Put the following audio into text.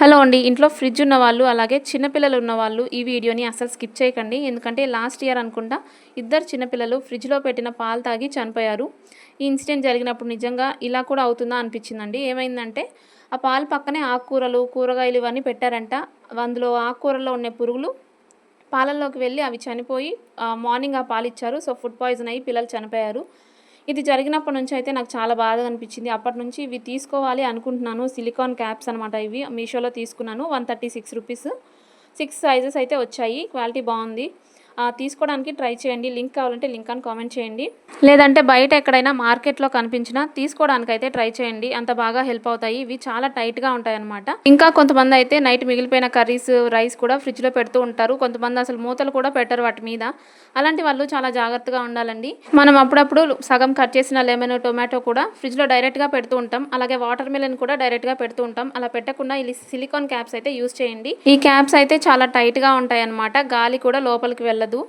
Hello అండి. ఇంట్లో fridge ఉన్న వాళ్ళు అలాగే చిన్నపిల్లలు ఉన్న వాళ్ళు ఈ వీడియోని అసలు స్కిప్ చేయకండి. ఎందుకంటే లాస్ట్ ఇయర్ అనుకుంటా ఇద్దరు చిన్నపిల్లలు ఫ్రిడ్జ్లో పెట్టిన పాలు తాగి చనిపోయారు. ఈ ఇన్సిడెంట్ జరిగినప్పుడు నిజంగా ఇలా కూడా అవుతుందా అనిపించిందండి. ఏమైందంటే ఆ పాలు పక్కనే ఆకుకూరలు కూరగాయలు ఇవన్నీ పెట్టారంట. అందులో ఆకుకూరల్లో ఉండే పురుగులు పాలల్లోకి వెళ్ళి అవి చనిపోయి మార్నింగ్ ఆ పాలు ఇచ్చారు. సో ఫుడ్ పాయిజన్ అయ్యి పిల్లలు చనిపోయారు. ఇది జరిగినప్పటి నుంచి అయితే నాకు చాలా బాధగా అనిపించింది. అప్పటి నుంచి ఇవి తీసుకోవాలి అనుకుంటున్నాను. సిలికాన్ క్యాప్స్ అనమాట ఇవి. మీషోలో తీసుకున్నాను. One thirty six rupees. Six sizes అయితే వచ్చాయి. క్వాలిటీ బాగుంది. తీసుకోవడానికి ట్రై చేయండి. లింక్ కావాలంటే లింక్ అని కామెంట్ చేయండి. లేదంటే బయట ఎక్కడైనా మార్కెట్లో కనిపించినా తీసుకోవడానికి అయితే ట్రై చేయండి. అంత బాగా హెల్ప్ అవుతాయి. ఇవి చాలా టైట్గా ఉంటాయి అనమాట ఇంకా కొంతమంది అయితే నైట్ మిగిలిపోయిన కర్రీస్ రైస్ కూడా ఫ్రిడ్జ్లో పెడుతూ ఉంటారు. కొంతమంది అసలు మూతలు కూడా పెట్టరు వాటి మీద. అలాంటి వాళ్ళు చాలా జాగ్రత్తగా ఉండాలండి. మనం అప్పుడప్పుడు సగం కట్ చేసిన లెమన్ టొమాటో కూడా ఫ్రిడ్జ్లో డైరెక్ట్గా పెడుతూ ఉంటాం. అలాగే వాటర్ మిలన్ కూడా డైరెక్ట్గా పెడుతూ ఉంటాం. అలా పెట్టకుండా ఈ సిలికాన్ క్యాప్స్ అయితే యూస్ చేయండి. ఈ క్యాప్స్ అయితే చాలా టైట్గా ఉంటాయి అనమాట గాలి కూడా లోపలికి వెళ్ళదు. do